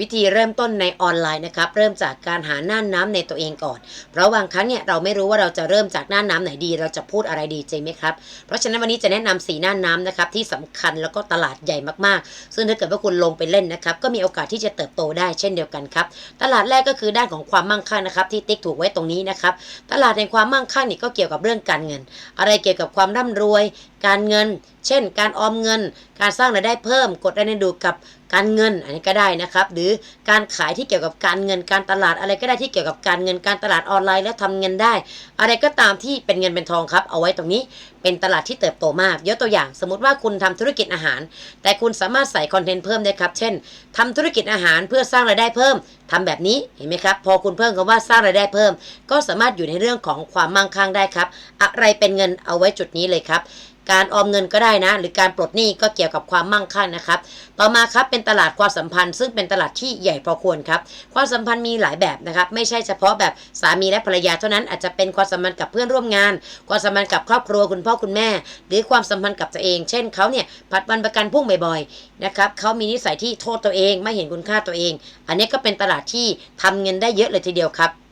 วิธีเริ่มต้นในออนไลน์นะครับ เริ่มจากการหาหน้าน้ำในตัวเองก่อน เพราะบางครั้งเนี่ยเราไม่รู้ว่าเราจะเริ่มจากหน้าน้ำไหนดี เราจะพูดอะไรดีจริงไหมครับ เพราะฉะนั้นวันนี้จะแนะนำสีหน้าน้ำนะครับที่สำคัญแล้วก็ตลาดใหญ่มากๆ ซึ่งถ้าเกิดว่าคุณลงไปเล่นนะครับ ก็มีโอกาสที่จะเติบโตได้เช่นเดียวกันครับ ตลาดแรกก็คือด้านของความมั่งคั่งนะครับ ที่ติ๊กถูกไว้ตรงนี้นะครับ ตลาดแห่งความมั่งคั่งนี่ก็เกี่ยวกับเรื่องการเงิน อะไรเกี่ยวกับความร่ำรวย การเงิน เช่น การออมเงิน การสร้างรายได้เพิ่ม กดแรงดึงดูกับการเงินอันนี้ก็ได้นะครับหรือการขายที่เกี่ยวกับการเงินการตลาดอะไรก็ได้ที่เกี่ยวกับการเงินการตลาดออนไลน์แล้วทำเงินได้ อะไรก็ตามที่เป็นเงินเป็นทองครับ เอาไว้ตรงนี้เป็นตลาดที่เติบโตมากยกตัวอย่าง สมมติว่าคุณทำธุรกิจอาหาร แต่คุณสามารถใส่คอนเทนต์เพิ่มได้ครับ เช่นทำธุรกิจอาหารเพื่อสร้างรายได้เพิ่มทำแบบนี้เห็นไหมครับ พอคุณเพิ่มคำว่าสร้างรายได้เพิ่ม ก็สามารถอยู่ในเรื่องของความมั่งคั่งได้ครับ อะไรเป็นเงินเอาไว้จุดนี้เลยครับ การออมเงินก็ได้นะ หรือการปลดหนี้ก็เกี่ยวกับความมั่งคั่งนะครับ ต่อมาครับเป็นตลาดความสัมพันธ์ ซึ่งเป็นตลาดที่ใหญ่พอควรครับ ความสัมพันธ์มีหลายแบบนะครับ ไม่ใช่เฉพาะแบบสามีและภรรยาเท่านั้นอาจจะเป็นความสัมพันธ์กับเพื่อนร่วมงาน ความสัมพันธ์กับครอบครัวคุณพ่อคุณแม่ หรือความสัมพันธ์กับตัวเอง เช่นเขาเนี่ยผัดวันประกันพุ่งบ่อยๆนะครับเขามีนิสัยที่โทษตัวเองไม่เห็นคุณค่าตัวเอง อันนี้ก็เป็นตลาดที่ทำเงินได้เยอะเลยทีเดียวครับ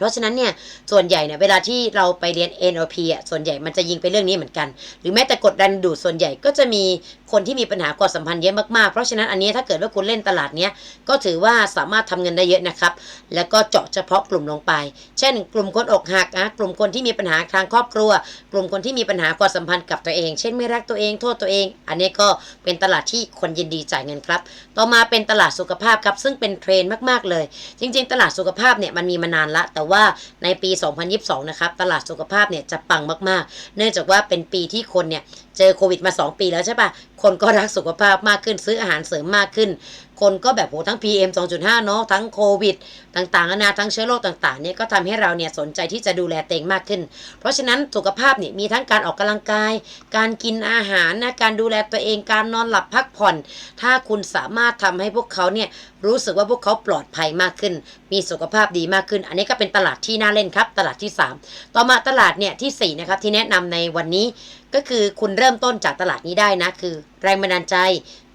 เพราะฉะนั้นเนี่ยส่วนใหญ่เนี่ยเวลาที่เราไปเรียน NLP อะส่วนใหญ่มันจะยิงไปเรื่องนี้เหมือนกัน หรือแม้แต่กดดันดูดส่วนใหญ่ก็จะมี คนที่มีปัญหาความสัมพันธ์เยอะมากๆ เพราะฉะนั้นอันนี้ถ้าเกิดว่าคุณเล่นตลาดเนี้ยก็ถือว่าสามารถทำเงินได้เยอะนะครับ แล้วก็เจาะเฉพาะกลุ่มลงไป เช่น กลุ่มคนอกหักนะกลุ่มคนที่มีปัญหาทางครอบครัว กลุ่มคนที่มีปัญหาความสัมพันธ์กับตัวเอง เช่นไม่รักตัวเองโทษตัวเอง อันนี้ก็เป็นตลาดที่คนยินดีจ่ายเงินครับ ต่อมาเป็นตลาดสุขภาพครับซึ่งเป็นเทรนมากๆเลย จริง ๆ ตลาดสุขภาพเนี่ยมันมีมานานละ แต่ว่าในปี 2022 นะครับตลาดสุขภาพเนี่ยจะปังมากๆ เนื่องจากว่าเป็นปีที่คนเนี่ย เจอโควิดมา 2 ปีแล้วใช่ปะคนก็รักสุขภาพมากขึ้นซื้ออาหารเสริมมากขึ้น คนก็แบบโหทั้ง PM 2.5 เนาะทั้งโควิด ต่างๆนานาทั้งเชื้อโรคต่างๆเนี่ยก็ทำให้เราเนี่ยสนใจที่จะดูแลเตวเองมากขึ้น เพราะฉะนั้นสุขภาพเนี่ยมีทั้งการออกกำลังกาย การกินอาหารนะการดูแลตัวเองการนอนหลับพักผ่อน ถ้าคุณสามารถทำให้พวกเขาเนี่ยรู้สึกว่าพวกเขาปลอดภัยมากขึ้น มีสุขภาพดีมากขึ้น อันนี้ก็เป็นตลาดที่น่าเล่นครับ ตลาดที่ 3 ต่อมาตลาดเนี่ยที่4นะครับที่แนะนำในวันนี้ก็คือคุณเริ่มต้นจากตลาดนี้ได้นะ คือแรงบันดาลใจ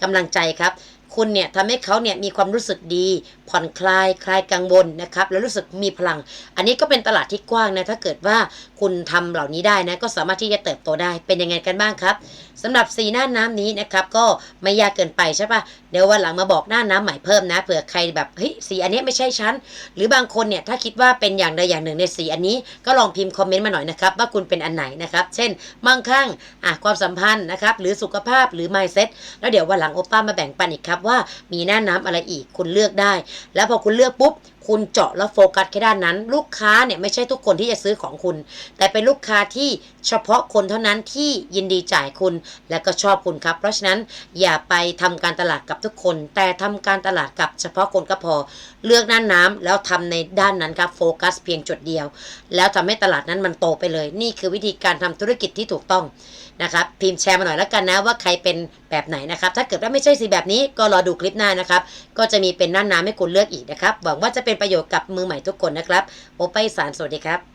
กำลังใจครับ คุณเนี่ยทำให้เขาเนี่ยมีความรู้สึกดี ผ่อนคลายคลายกังวลนะครับ แล้วรู้สึกมีพลัง อันนี้ก็เป็นตลาดที่กว้างนะถ้าเกิดว่าคุณทำเหล่านี้ได้นะก็สามารถที่จะเติบโตได้เป็นยังไงกันบ้างครับสำหรับสีหน้าน้ำนี้นะครับก็ไม่ยากเกินไปใช่ปะเดี๋ยววันหลังมาบอกหน้าน้ำใหม่เพิ่มนะเผื่อใครแบบเฮ้ยสีอันนี้ไม่ใช่ฉันหรือบางคนเนี่ยถ้าคิดว่าเป็นอย่างใดอย่างหนึ่งในสีอันนี้ก็ลองพิมพ์คอมเมนต์มาหน่อยนะครับว่าคุณเป็นอันไหนนะครับเช่นมั่งคั่งอะความสัมพันธ์นะครับหรือสุขภาพหรือ mindset แล้วเดี๋ยววันหลังโอป้ามาแบ่งปันอีกครับว่ามีหน้าน้ำอะไรอีกคุณเลือกได้ แล้วพอคุณเลือกปุ๊บ คุณเจาะแล้วโฟกัสแค่ด้านนั้น ลูกค้าเนี่ยไม่ใช่ทุกคนที่จะซื้อของคุณ แต่เป็นลูกค้าที่เฉพาะคนเท่านั้นที่ยินดีจ่ายคุณ และก็ชอบคุณครับ เพราะฉะนั้นอย่าไปทำการตลาดกับทุกคน แต่ทำการตลาดกับเฉพาะคนก็พอ เลือกด้านน้ำแล้วทำในด้านนั้นครับโฟกัสเพียงจุดเดียว แล้วทำให้ตลาดนั้นมันโตไปเลย นี่คือวิธีการทำธุรกิจที่ถูกต้องนะครับพิมพ์แชร์มาหน่อยแล้วกันนะว่าใครเป็นแบบไหนนะครับ ถ้าเกิดว่าไม่ใช่สีแบบนี้ก็รอดูคลิปหน้านะครับ ก็จะมีเป็นหน้าน้ำให้คุณเลือกอีกนะครับหวังว่าจะเป็นประโยชน์กับมือใหม่ทุกคนนะครับโอไปสารสวัสดีครับ